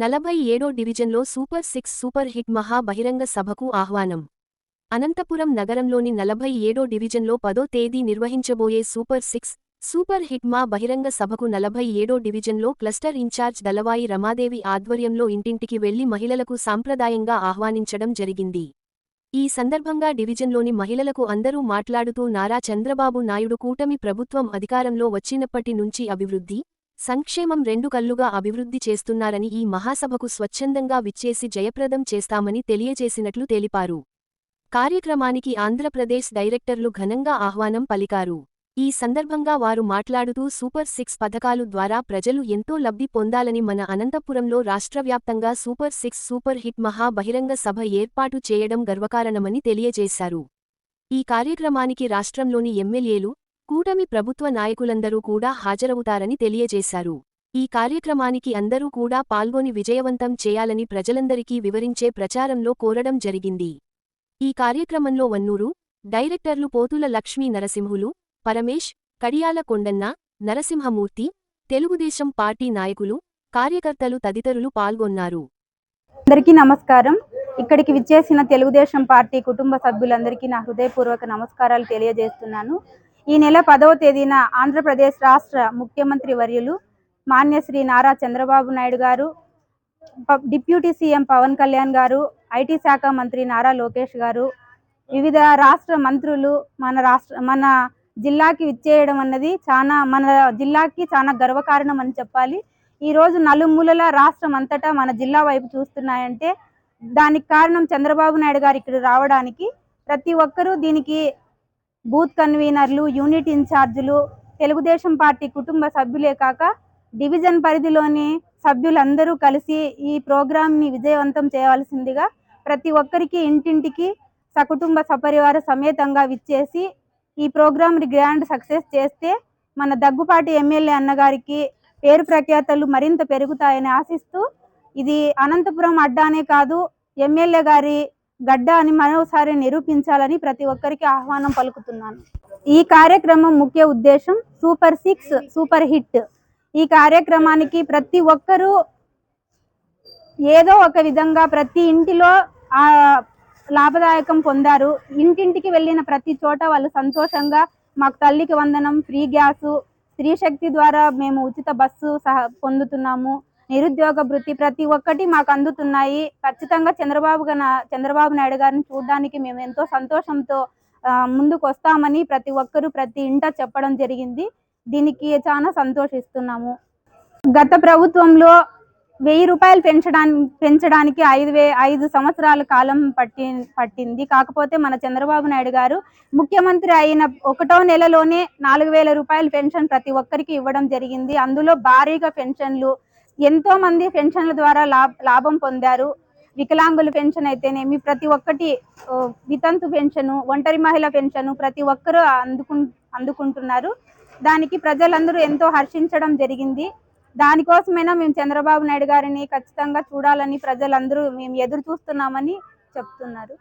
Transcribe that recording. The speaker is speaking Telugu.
నలభై ఏడో డివిజన్లో సూపర్ సిక్స్ సూపర్ హిట్ మహా బహిరంగ సభకు ఆహ్వానం. అనంతపురం నగరంలోని నలభై ఏడో డివిజన్లో పదో తేదీ నిర్వహించబోయే సూపర్ సిక్స్ సూపర్ హిట్ మా బహిరంగ సభకు నలభై ఏడో డివిజన్లో క్లస్టర్ ఇన్ఛార్జ్ దళవాయి రమాదేవి ఆధ్వర్యంలో ఇంటింటికి వెళ్ళి మహిళలకు సాంప్రదాయంగా ఆహ్వానించడం జరిగింది. ఈ సందర్భంగా డివిజన్లోని మహిళలకు అందరూ మాట్లాడుతూ నారా చంద్రబాబు నాయుడు కూటమి ప్రభుత్వం అధికారంలో వచ్చినప్పటి నుంచి అభివృద్ధి సంక్షేమం రెండు కళ్ళుగా అభివృద్ధి చేస్తున్నారని ఈ మహాసభకు స్వచ్ఛందంగా విచ్చేసి జయప్రదం చేస్తామని తెలియజేసినట్లు తెలిపారు. కార్యక్రమానికి ఆంధ్రప్రదేశ్ డైరెక్టర్లు ఘనంగా ఆహ్వానం పలికారు. ఈ సందర్భంగా వారు మాట్లాడుతూ సూపర్ సిక్స్ పథకాలు ద్వారా ప్రజలు ఎంతో లబ్ధి పొందాలని మన అనంతపురంలో రాష్ట్రవ్యాప్తంగా సూపర్ సిక్స్ సూపర్ హిట్ మహా బహిరంగ సభ ఏర్పాటు చేయడం గర్వకారణమని తెలియజేశారు. ఈ కార్యక్రమానికి రాష్ట్రంలోని ఎమ్మెల్యేలు కూటమి ప్రభుత్వ నాయకులందరూ కూడా హాజరవుతారని తెలియజేశారు. ఈ కార్యక్రమానికి అందరూ కూడా పాల్గొని విజయవంతం చేయాలని ప్రజలందరికీ వివరించే ప్రచారంలో కోరడం జరిగింది. ఈ కార్యక్రమంలో వన్నూరు డైరెక్టర్లు పోతుల లక్ష్మీ నరసింహులు పరమేష్ కడియాల కొండన్న నరసింహమూర్తి తెలుగుదేశం పార్టీ నాయకులు కార్యకర్తలు తదితరులు పాల్గొన్నారు. అందరికీ నమస్కారం. ఇక్కడికి విచ్చేసిన తెలుగుదేశం పార్టీ కుటుంబ సభ్యులందరికీ నా హృదయపూర్వక నమస్కారాలు తెలియజేస్తున్నాను. ఈ నెల పదవ తేదీన ఆంధ్రప్రదేశ్ రాష్ట్ర ముఖ్యమంత్రి వర్యులు మాన్య శ్రీ నారా చంద్రబాబు నాయుడు గారు డిప్యూటీ సీఎం పవన్ కళ్యాణ్ గారు ఐటీ శాఖ మంత్రి నారా లోకేష్ గారు వివిధ రాష్ట్ర మంత్రులు మన రాష్ట్ర మన జిల్లాకి విచ్చేయడం అన్నది చాలా మన జిల్లాకి చాలా గర్వకారణం అని చెప్పాలి. ఈ రోజు నలుమూలల రాష్ట్రం అంతటా మన జిల్లా వైపు చూస్తున్నాయంటే దానికి కారణం చంద్రబాబు నాయుడు గారు ఇక్కడ రావడానికి ప్రతి ఒక్కరూ దీనికి బూత్ కన్వీనర్లు యూనిట్ ఇన్ఛార్జీలు తెలుగుదేశం పార్టీ కుటుంబ సభ్యులే కాక డివిజన్ పరిధిలోని సభ్యులందరూ కలిసి ఈ ప్రోగ్రాంని విజయవంతం చేయవలసిందిగా ప్రతి ఒక్కరికి ఇంటింటికి సకుటుంబ సపరివార సమేతంగా విచ్చేసి ఈ ప్రోగ్రాంని గ్రాండ్ సక్సెస్ చేస్తే మన దగ్గుపాటి ఎమ్మెల్యే అన్నగారికి పేరు ప్రఖ్యాతలు మరింత పెరుగుతాయని ఆశిస్తూ ఇది అనంతపురం అడ్డానే కాదు ఎమ్మెల్యే గారి గడ్డ అని మరోసారి నిరూపించాలని ప్రతి ఒక్కరికి ఆహ్వానం పలుకుతున్నాను. ఈ కార్యక్రమం ముఖ్య ఉద్దేశం సూపర్ సిక్స్ సూపర్ హిట్. ఈ కార్యక్రమానికి ప్రతి ఒక్కరూ ఏదో ఒక విధంగా ప్రతి ఇంటిలో ఆ లాభదాయకం పొందారు. ఇంటింటికి వెళ్ళిన ప్రతి చోట వాళ్ళు సంతోషంగా మాకు తల్లికి వందనం ఫ్రీ గ్యాసు స్త్రీ శక్తి ద్వారా మేము ఉచిత బస్సు సహ పొందుతున్నాము. నిరుద్యోగ వృత్తి ప్రతి ఒక్కటి మాకు అందుతున్నాయి. ఖచ్చితంగా చంద్రబాబు గన- చంద్రబాబు నాయుడు గారిని చూడడానికి మేము ఎంతో సంతోషంతో ముందుకు వస్తామని ప్రతి ఒక్కరూ ప్రతి ఇంట చెప్పడం జరిగింది. దీనికి చాలా సంతోషిస్తున్నాము. గత ప్రభుత్వంలో వెయ్యి రూపాయలు పెంచడానికి పెంచడానికి ఐదు వే ఐదు సంవత్సరాల కాలం పట్టి పట్టింది. కాకపోతే మన చంద్రబాబు నాయుడు గారు ముఖ్యమంత్రి అయిన ఒకటో నెలలోనే నాలుగు వేల రూపాయల పెన్షన్ ప్రతి ఒక్కరికి ఇవ్వడం జరిగింది. అందులో భారీగా పెన్షన్లు ఎంతో మంది పెన్షన్ల ద్వారా లాభ లాభం పొందారు. వికలాంగుల పెన్షన్ అయితేనేమి ప్రతి ఒక్కటి వితంతు పెన్షన్ ఒంటరి మహిళ పెన్షన్ ప్రతి ఒక్కరూ అందుకు అందుకుంటున్నారు. దానికి ప్రజలందరూ ఎంతో హర్షించడం జరిగింది. దానికోసమైనా మేము చంద్రబాబు నాయుడు గారిని ఖచ్చితంగా చూడాలని ప్రజలందరూ మేము ఎదురు చూస్తున్నామని చెప్తున్నారు.